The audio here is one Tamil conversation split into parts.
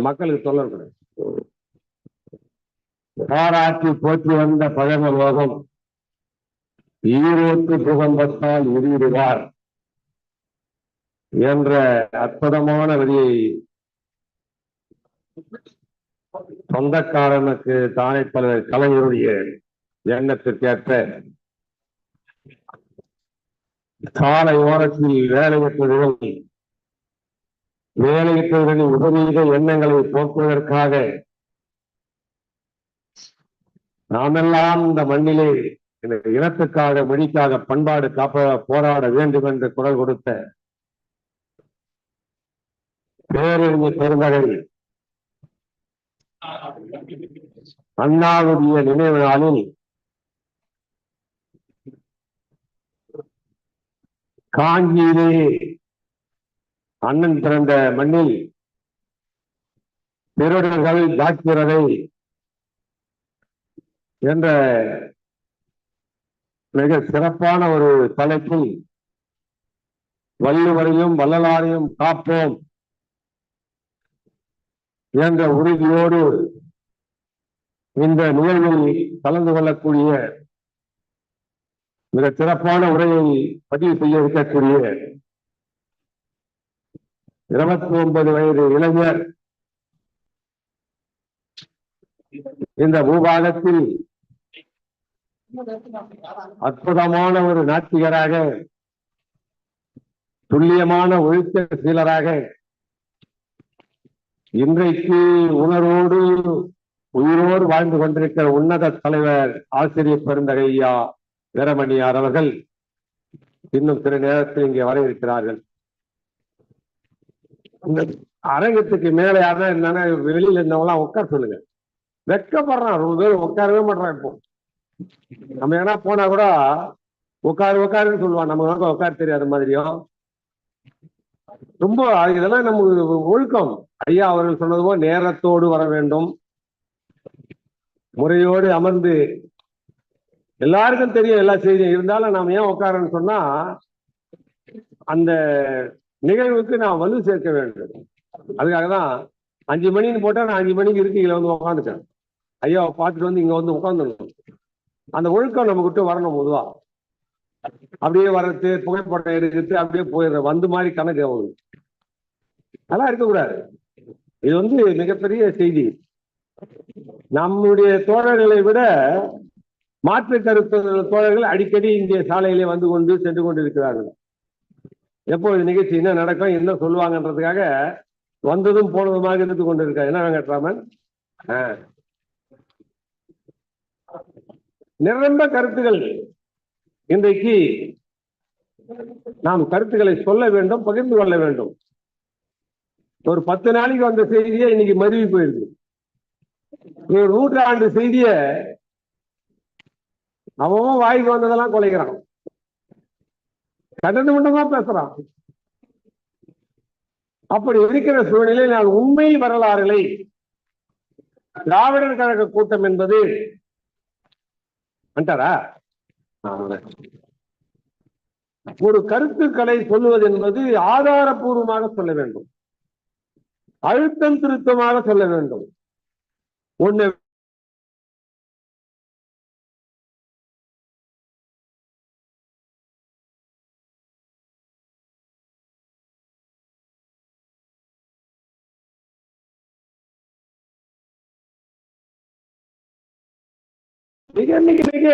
மக்களுக்கு சொல்லக்கூடாது பாராட்டி போற்றி வந்த பழம லோகம் ஈரோட்டு புகம்பத்தால் உயிரிடுவார் என்ற அற்புதமான வரியை சொந்தக்காரனுக்கு தானே பல கலைஞருடைய எண்ணத்திற்கேற்ற சாலை ஓரத்தில் வேலையற்றவர்கள் வேலையிட்டவர்களின் உபநீத எண்ணங்களை போக்குவதற்காக. நாமெல்லாம் இந்த மண்ணிலே இந்த இனத்துக்காக மொழிக்காக பண்பாடு காப்ப போராட வேண்டும் என்று குரல் கொடுத்த பேரறிஞர் பெருந்தகை அண்ணாவுடைய நினைவு நாளில் காஞ்சியிலே அண்ணன் பிறந்த மண்ணில் திருடர்கள் ஜாக்கிரதை என்ற மிக சிறப்பான ஒரு தலைப்பில் வள்ளுவரையும் வள்ளலாரையும் காப்போம் என்ற உறுதியோடு இந்த நிகழ்வில் கலந்து கொள்ளக்கூடிய மிக சிறப்பான உரையை பதிவு செய்ய இருக்கக்கூடிய இருபத்தி ஒன்பது வயது இளைஞர். இந்த பூபாகத்தில் அற்புதமான ஒரு நாட்டிகராக துல்லியமான ஒழுக்க சீலராக இன்றைக்கு உணர்வோடு உயிரோடு வாழ்ந்து கொண்டிருக்கிற உன்னத தலைவர் ஆசிரியர் பெருந்தகையா வீரமணியார் அவர்கள் இன்னும் சில நேரத்தில் இங்கே வர இருக்கிறார்கள். அரங்கத்துக்கு மேலே யாரா என்னன்னா வெளியில இருந்தவங்களாம் உட்கார சொல்லுங்க. வெக்கப்படுறான் ரொம்ப பேர் உட்காரவே மாட்டான் இப்போ. நம்ம ஏன்னா போனா கூட உட்காரு உட்காருன்னு சொல்லுவான். நம்ம நமக்கு உட்கார தெரியாத மாதிரியும். ரொம்ப இதெல்லாம் நமக்கு ஒழுக்கம். ஐயா அவர்கள் சொன்னது போல் நேரத்தோடு வர வேண்டும். முறையோடு அமர்ந்து எல்லாருக்கும் தெரியும் எல்லா செய்தியும். இருந்தாலும் நாம் ஏன் உட்காரன்னு சொன்னா அந்த நிகழ்வுக்கு நான் வலு சேர்க்க வேண்டும். அதுக்காக தான் அஞ்சு மணின்னு போட்டா நான் அஞ்சு மணிக்கு இருக்கையில வந்து உட்காந்துட்டேன் ஐயா பார்த்துட்டு வந்து இங்க வந்து உட்காந்துடணும் அந்த ஒழுக்கம் நம்ம கிட்ட வரணும் பொதுவா. அப்படியே வர்றது புகைப்படம் எடுக்கிறது அப்படியே போயிடுற வந்து மாதிரி கணக்கு அவங்களுக்கு. நல்லா இருக்கக்கூடாது. இது வந்து மிகப்பெரிய செய்தி. நம்முடைய தோழர்களை விட மாற்று கருத்து தோழர்கள் அடிக்கடி இங்கே சாலையிலே வந்து கொண்டு சென்று கொண்டிருக்கிறார்கள். எப்போ இது நிகழ்ச்சி என்ன நடக்கும் என்ன சொல்லுவாங்கன்றதுக்காக வந்ததும் போனதுமாக இருந்து கொண்டிருக்காங்க என்ன வெங்கட்ராமன்? ஆஹ் நிரம்ப கருத்துகள் இன்றைக்கு நாம் கருத்துக்களை சொல்ல வேண்டும் பகிர்ந்து கொள்ள வேண்டும். ஒரு பத்து நாளைக்கு வந்த செய்தியை இன்னைக்கு மருவி போயிருக்கு ஒரு நூற்றாண்டு செய்திய அவன் வாய்க்கு வந்ததெல்லாம் கொலைக்கிறான். கடந்து மட்டுமா பேசுறான். அப்படி இருக்கிற சூழ்நிலையில் நான் உண்மை வரலாறுகளை திராவிடர் கழக கூட்டம் என்பது வந்துட்டாரா? ஒரு கருத்துக்களை சொல்லுவது என்பது ஆதாரபூர்வமாக சொல்ல வேண்டும். அழுத்தம் திருத்தமாக சொல்ல வேண்டும். ஒண்ணு மிக மிக மிக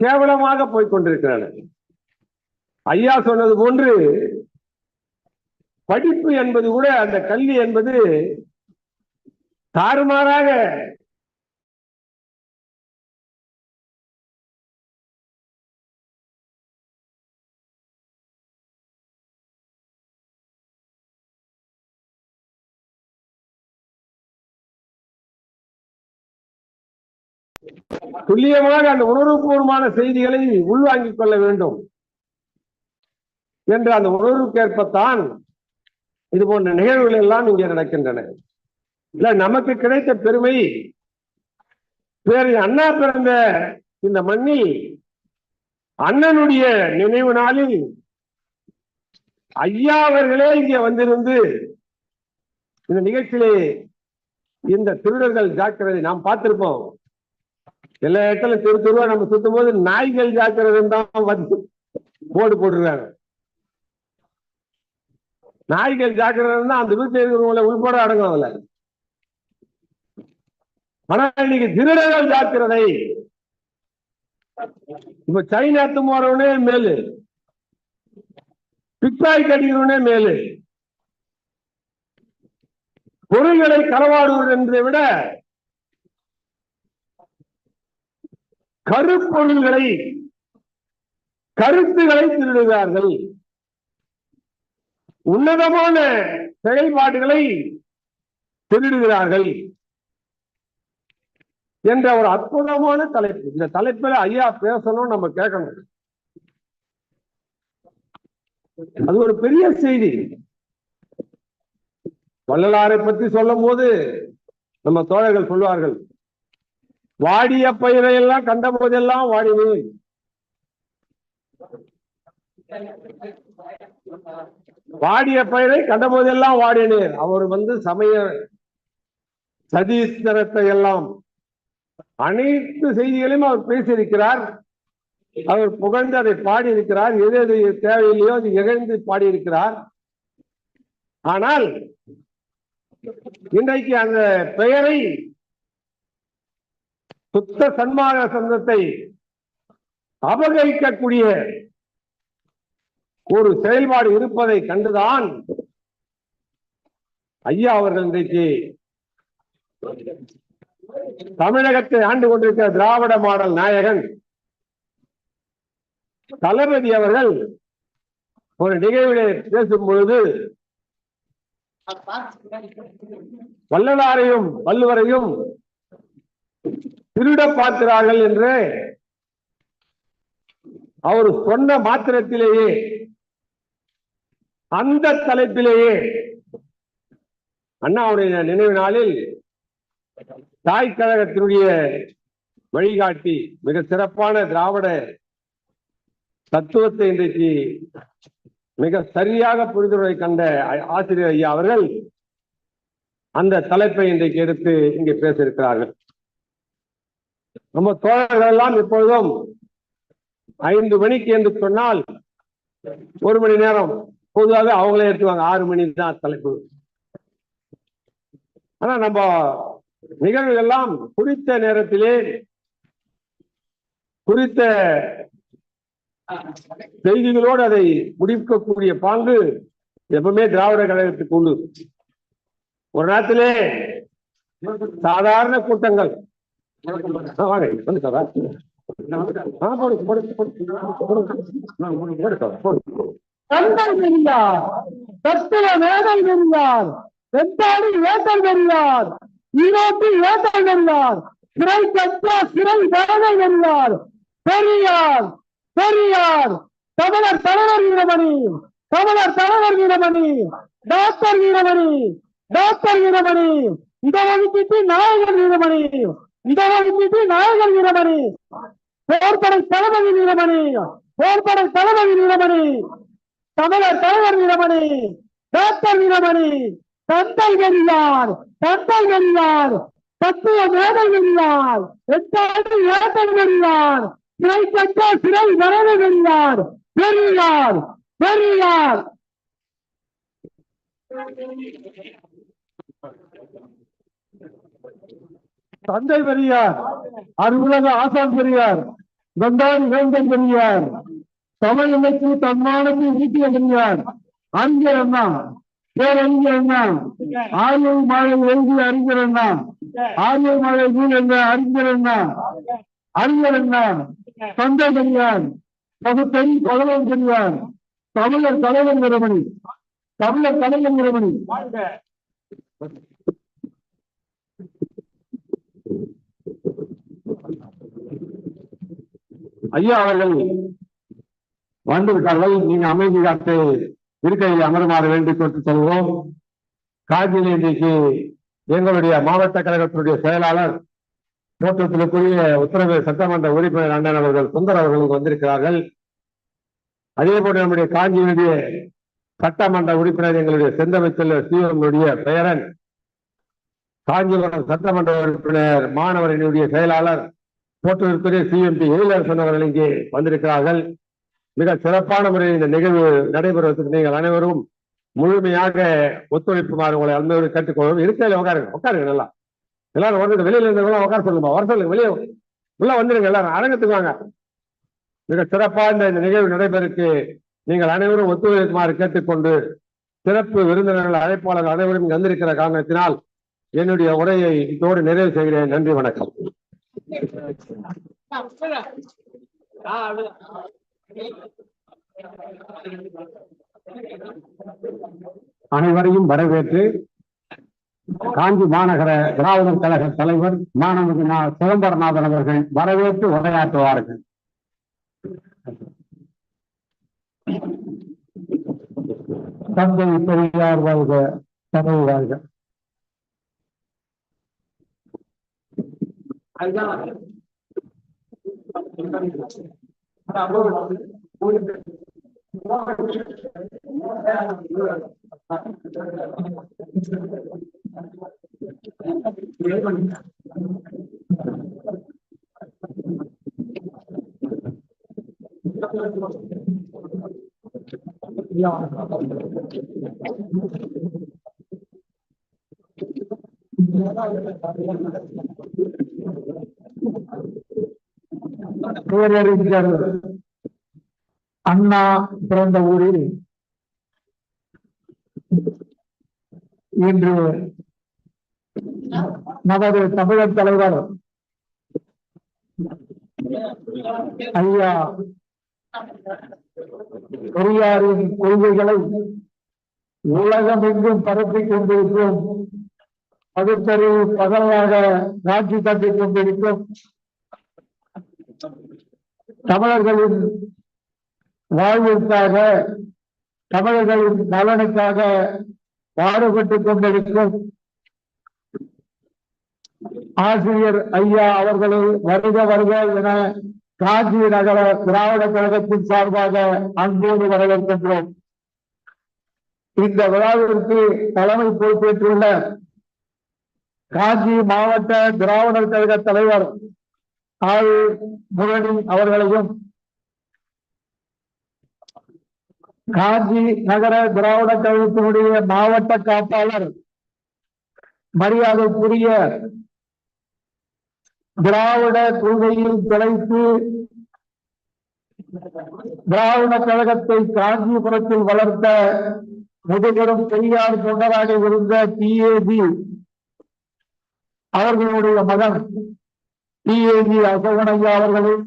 கேவலமாக போய் ஐயா சொன்னது போன்று படிப்பு என்பது கூட அந்த கல்வி என்பது தாறுமாறாக துல்லியமாக அந்த உணர்வுபூர்வமான செய்திகளை உள்வாங்கிக் கொள்ள வேண்டும். என்ற அந்த உணர்வுக்கேற்பத்தான் இது போன்ற நிகழ்வுகள் எல்லாம் இங்கே நடக்கின்றன. இல்ல நமக்கு கிடைத்த பெருமை பேர் அண்ணா பிறந்த இந்த மண்ணில் அண்ணனுடைய நினைவு நாளில் ஐயா அவர்களே இங்கே வந்திருந்து இந்த நிகழ்ச்சியிலே இந்த திருடர்கள் ஜாக்கிரதை நாம் பார்த்திருப்போம். எல்லா இடத்துல தெரு தெருவா நம்ம சுத்தும் போது நாய்கள் ஜாக்கிரதை தான் வந்து போர்டு போட்டுருக்காங்க. நாய்கள் ஜாக்கிரதை தான் அந்த வீட்டுல இருக்கிறவங்கள உள்பட அடங்கும் அதுல. ஆனா இன்னைக்கு திருடர்கள் ஜாக்கிரதை. இப்ப சைனா துமாரவனே மேலு. பிக்பாய் கடிக்கிறவனே மேலு. பொருள்களை களவாடுவது என்பதை விட கருப்பொருள்களை கருத்துகளை திருடுகிறார்கள். உன்னதமான செயல்பாடுகளை திருடுகிறார்கள் என்ற ஒரு அற்புதமான தலைப்பு. இந்த தலைப்பில் ஐயா பேசணும் நம்ம கேட்கணும். அது ஒரு பெரிய செய்தி. வள்ளலாரை பற்றி சொல்லும் போது நம்ம தோழர்கள் சொல்வார்கள் வாடிய பயிரை எல்லாம் கண்ட போதெல்லாம் வாடினேன் வாடிய பயிரை கண்ட போதெல்லாம் வாடினேன் அவர் வந்து சமய சதீஸ்தரத்தை எல்லாம் அனைத்து செய்திகளையும் அவர் பேசியிருக்கிறார். அவர் புகழ்ந்து அதை பாடியிருக்கிறார். எது எது தேவையில்லையோ அது இகழ்ந்து பாடியிருக்கிறார். ஆனால் இன்றைக்கு அந்த பெயரை சுத்த சன்மாக சந்தத்தை அபகரிக்கக்கூடிய ஒரு செயல்பாடு இருப்பதை கண்டுதான் ஐயா அவர்கள் இன்றைக்கு தமிழகத்தை ஆண்டு கொண்டிருக்கிற திராவிட மாடல் நாயகன் தளபதி அவர்கள் ஒரு நிகழ்விலே பேசும் பொழுது வல்லலாரையும் வள்ளுவரையும் திருட பார்க்கிறார்கள் என்று அவர் சொன்ன மாத்திரத்திலேயே அந்த தலைப்பிலேயே அண்ணாவுடைய நினைவு நாளில் தாய் கழகத்தினுடைய வழிகாட்டி மிக சிறப்பான திராவிட தத்துவத்தை இன்றைக்கு மிக சரியாக புரிந்துரை கண்ட ஆசிரியர் ஐயா அவர்கள் அந்த தலைப்பை இன்றைக்கு எடுத்து இங்கே பேசியிருக்கிறார்கள். நம்ம தோழர்கள் எல்லாம் இப்பொழுதும் ஐந்து மணிக்கு என்று சொன்னால் ஒரு மணி நேரம். பொதுவாக அவங்களே எடுத்துவாங்க ஆறு மணி தான் தலைப்பு. ஆனா நம்ம நிகழ்வுகள் எல்லாம் குறித்த நேரத்திலே குறித்த செய்திகளோடு அதை முடிக்கக்கூடிய பாங்கு எப்பவுமே திராவிட கழகத்துக்கு உண்டு. ஒரு நேரத்திலே சாதாரண கூட்டங்கள். வாங்க வந்து சார் ஆ, போடு, போடு, போடு. போடு, போடு கண்கள் பெரியார் தத்துவ வேதம் பெரியார் பெரியார் ஈரோட்டில் பெரியார் சிறை கற்ற சிறை வேலை பெரியார் பெரியார் பெரியார் தமிழர் தலைவர் வீரமணி தமிழர் தலைவர் வீரமணி டாக்டர் வீரமணி டாக்டர் வீரமணி இந்த நாயகர் வீரமணி இந்த ஒதுக்கீட்டு நாயகர் வீரமணி. போர்படை தளபதி வீரமணி. போர்படை தளபதி வீரமணி. தமிழர் தலைவர் வீரமணி. டாக்டர் வீரமணி. தந்தை வெறியார் தந்தை வெறியார் தத்துவ மேடை வெறியார் எட்டாண்டு ஏட்டை வெறியார் சிறை கட்ட சிறை வரவு வெறியார் பெரியார். பெரியார். தந்தை பெரியார் அருளக ஆசான் பெரியார் கந்தாரி வேந்தன் பெரியார் தமிழ் இணைக்கு தன்மானத்தை நீட்டிய பெரியார் அறிஞர் அண்ணா பேரறிஞர் அண்ணா ஆயுள் மழை எழுதிய அறிஞர் அண்ணா ஆயுள் மழை நூல் என்ற அறிஞர் அண்ணா அறிஞர் அண்ணா தந்தை பெரியார் பகுத்தறி பகவன் பெரியார் தமிழர் தலைவர் நிறமணி தமிழர் தலைவர் நிறமணி ஐயா அவர்கள் வந்து விட்டார்கள் நீங்க அமைதி காத்து இருக்கையில் அமருமாறு வேண்டிக் கொண்டு செல்வோம் காஞ்சியில் இன்றைக்கு எங்களுடைய மாவட்ட கழகத்தினுடைய செயலாளர் தோற்றத்திற்குரிய உத்தரவு சட்டமன்ற உறுப்பினர் அண்ணன் அவர்கள் சுந்தர் அவர்களுக்கு வந்திருக்கிறார்கள். அதே போல நம்முடைய காஞ்சியினுடைய சட்டமன்ற உறுப்பினர் எங்களுடைய செந்தமை செல்வர் சிவனுடைய பெயரன் காஞ்சிபுரம் சட்டமன்ற உறுப்பினர் மாணவரினுடைய செயலாளர் போட்டிருக்கிற சிஎம்பி எழிலரசன் அவர்கள் இங்கே வந்திருக்கிறார்கள். மிக சிறப்பான முறையில் இந்த நிகழ்வு நடைபெறுவதற்கு நீங்கள் அனைவரும் முழுமையாக ஒத்துழைப்புமாறு உங்களை அன்போடு கேட்டுக்கொள்வோம். இருக்கையில உட்காருங்க. உட்காருங்க நல்லா. எல்லாரும் வந்து வெளியில இருந்து உட்கார சொல்லுமா வர சொல்லுங்க. வெளியே உள்ள வந்துருங்க. எல்லாரும் அரங்கத்துக்கு வாங்க. மிக சிறப்பாக இந்த நிகழ்வு நடைபெறக்கு நீங்கள் அனைவரும் ஒத்துழைக்குமாறு கேட்டுக்கொண்டு சிறப்பு விருந்தினர்கள் அழைப்பாளர்கள் அனைவரும் வந்திருக்கிற காரணத்தினால் என்னுடைய உரையை இதோடு நிறைவு செய்கிறேன். நன்றி வணக்கம். அனைவரையும் வரவேற்று காஞ்சி மாநகர திராவிடர் கழக தலைவர் மாணவ சிதம்பரநாதன் அவர்கள் வரவேற்று உரையாற்றுவார்கள். தந்தை பெரியார் வாழ்க தமிழ் வாழ்க. Ja. பேரறிஞர் அண்ணா பிறந்த ஊரில் இன்று நமது தமிழர் தலைவர் ஐயா பெரியாரின் கொள்கைகளை உலகமெங்கும் பரப்பிக் கொண்டிருக்கும் பகுத்தறிவு பகலாக காட்சி தட்டிக் கொண்டிருக்கும் தமிழர்களின் வாழ்விற்காக தமிழர்களின் நலனுக்காக பாடுபட்டுக் கொண்டிருக்கும் ஆசிரியர் ஐயா அவர்களை வருக வருக என காஞ்சி நகர திராவிட கழகத்தின் சார்பாக அன்போடு வரவேற்கின்றோம். இந்த விழாவிற்கு தலைமை பொறுப்பேற்றுள்ள காஞ்சி மாவட்ட திராவிடர் கழக தலைவர் அவர்களையும் காஞ்சி நகர திராவிட கழகத்தினுடைய மாவட்ட காப்பாளர் மரியாதைக்குரிய திராவிட கொள்கையில் திளைத்து திராவிட கழகத்தை காஞ்சிபுரத்தில் வளர்த்த முதுபெரும் பெரியார் தொண்டராக இருந்த பி அவர்களுடைய மகன் டிஏபி அசோகனையா அவர்களும்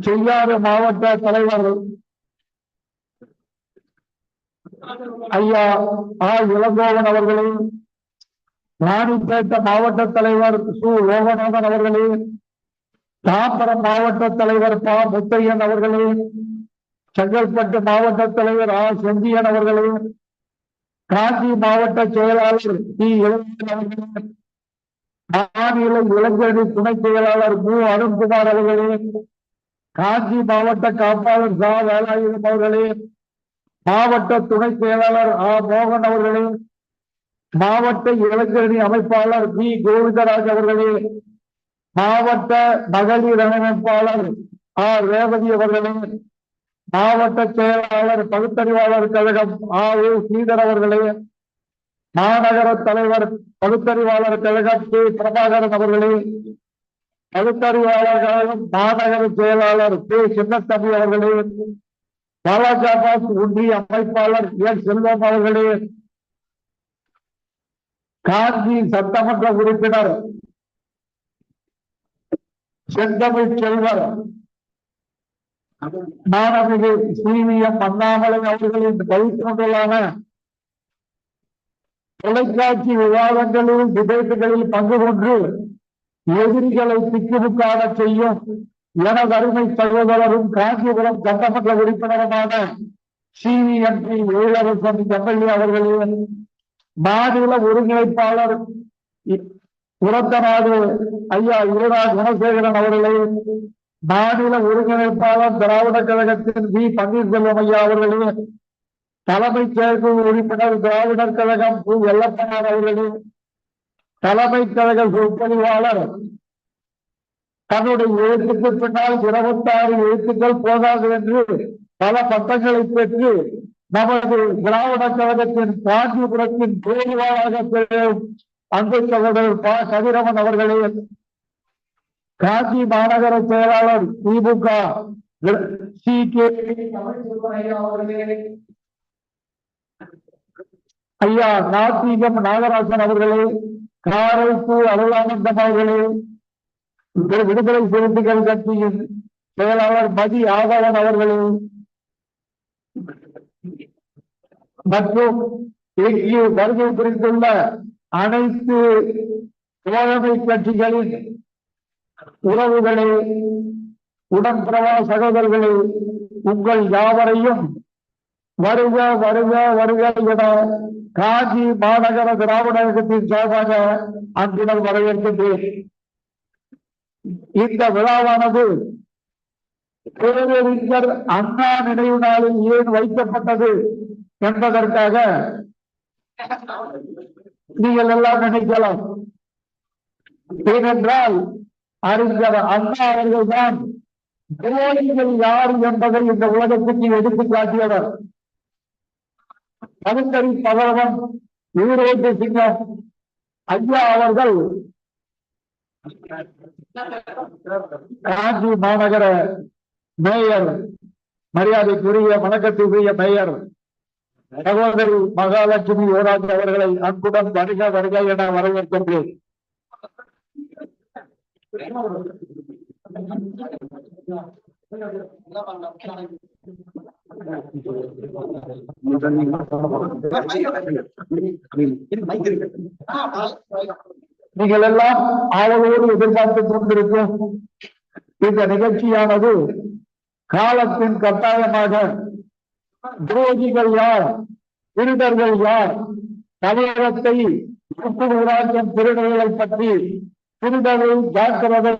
செய்யாறு மாவட்ட தலைவர் ஐயா ஆர் இளங்கோவன் அவர்களே ராணிப்பேட்டை மாவட்ட தலைவர் சு. லோகநாதன் அவர்களே தாம்பரம் மாவட்ட தலைவர் பா. முத்தையன் அவர்களே செங்கல்பட்டு மாவட்ட தலைவர் ஆ. செந்தியன் அவர்களே காஞ்சி மாவட்ட செயலாளர் டி இளங்கன் அவர்களே மாநில இளைஞரணி துணை செயலாளர் மு. அருண்குமார் அவர்களே காஞ்சி மாவட்ட காப்பாளர் சா. வேலாயுதம் அவர்களே மாவட்ட துணை செயலாளர் ஆ. மோகன் அவர்களே மாவட்ட இளைஞரணி அமைப்பாளர் பி. கோவிந்தராஜ் அவர்களே மாவட்ட மகளிர் அமைப்பாளர் ஆர் ரேவதி அவர்களே மாவட்ட செயலாளர் பகுத்தறிவாளர் கழகம் ஆ. ஏ ஸ்ரீதர் அவர்களே மாநகர தலைவர் பகுத்தறிவாளர் கழகத்து பிரபாகரன் அவர்களே பகுத்தறிவாளர் கழகம் மாநகர செயலாளர் கே. சின்னத்தம்பி அவர்களே பாலாஜாபாத் ஒன்றிய அமைப்பாளர் என் செல்வம் அவர்களே காஞ்சி சட்டமன்ற உறுப்பினர் செந்தமிழ் செல்வர் மாணவிகை சிவிஎம் அண்ணாமலை அவர்களின் வழித்தோன்றலான தொலைக்காட்சி விவாதங்களில் டிபேட்டுகளில் பங்கு கொண்டு எதிரிகளை திக்குமுக்காட செய்யும் எனது அருமை சகோதரரும் காஞ்சிபுரம் சட்டமன்ற உறுப்பினருமான சிவிஎம்பி எழிலரசன் எம்எல்ஏ அவர்களின் மாநில ஒருங்கிணைப்பாளர் உரத்த நாடு ஐயா ஈரா குணசேகரன் அவர்களே மாநில ஒருங்கிணைப்பாளர் திராவிட கழகத்தின் வி. பன்னீர்செல்வம் ஐயா அவர்களே தலைமைச் செயற்குழு உறுப்பினர் திராவிடர் கழகம் கு எல்லப்பனார் அவர்களே தலைமைக் கழக சொற்பொழிவாளர் தன்னுடைய எழுத்துக்கு பின்னால் இருபத்தாறு எழுத்துக்கள் போதாது என்று பல பட்டங்களை பெற்று நமது திராவிட கழகத்தின் காஞ்சிபுரத்தின் பேரிவாளாக பெறும் அன்பு சகோதரர் ப. கதிரவன் அவர்களே காஞ்சி மாநகர செயலாளர் திமுக சி. கே. ஐயா நாத்திகம் நாகராஜன் அவர்களே காரைப்பு அருளானந்தம் அவர்களே விடுதலை சிறுத்தைகள் கட்சியின் செயலாளர் மதி ஆதவன் அவர்களே மற்றும் இங்கு வருகை புரிந்துள்ள அனைத்து தோழமை கட்சிகளின் உறவுகளே உடன்பிரவா சகோதரர்களே உங்கள் யாவரையும் வருக வருக வருக என காஞ்சி மாநகர திராவிட இயக்கத்தின் சார்பாக அன்புடன் வரவேற்கின்றேன். இந்த விழாவானது பேரறிஞர் அண்ணா நினைவு நாளில் ஏன் வைக்கப்பட்டது என்பதற்காக நீங்கள் எல்லாம் நினைக்கலாம். ஏனென்றால் அறிஞர் அண்ணா அவர்கள்தான் துரோகிகள் யார் என்பதை இந்த உலகத்துக்கு எடுத்து காட்டியவர். கவிஞரி பகவன் ஈரோட்டு சிங்கம் ஐயா அவர்கள் காஞ்சி மாநகர மேயர் மரியாதைக்குரிய வணக்கத்துக்குரிய மேயர் சகோதரி மகாலட்சுமி யுவராஜ் அவர்களை அன்புடன் வருக வருக என வரவேற்கின்றேன். நீங்கள் எல்லாம் ஆவலோடு எதிர்பார்த்துக் கொண்டிருக்கும். இந்த நிகழ்ச்சியானது காலத்தின் கட்டாயமாக துரோகிகள் யார் திருடர்கள் யார் தமிழகத்தை ஊராட்சியம் திருடர்களை பற்றி திருடர்கள் ஜாக்கிரதை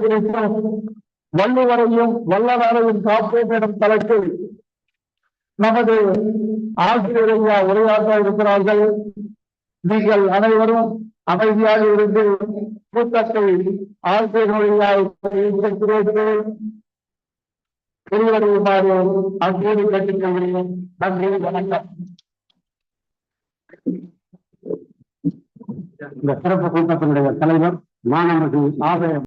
குறித்தும் வள்ளுவரையும் வல்லவரையும் காப்போம் எனும் தலைப்பில் நமது ஆசிரியரையா உரையாற்ற இருக்கிறார்கள். நீங்கள் அனைவரும் அமைதியாக இருந்து கூட்டத்தை ஆசிரியர்களையா விரிவடையுமாறு அன்போடு கேட்டுக்கொள்கிறேன். நன்றி வணக்கம். இந்த சிறப்பு கூட்டத்தினுடைய தலைவர் மாணவர்கள் ஆதாயம்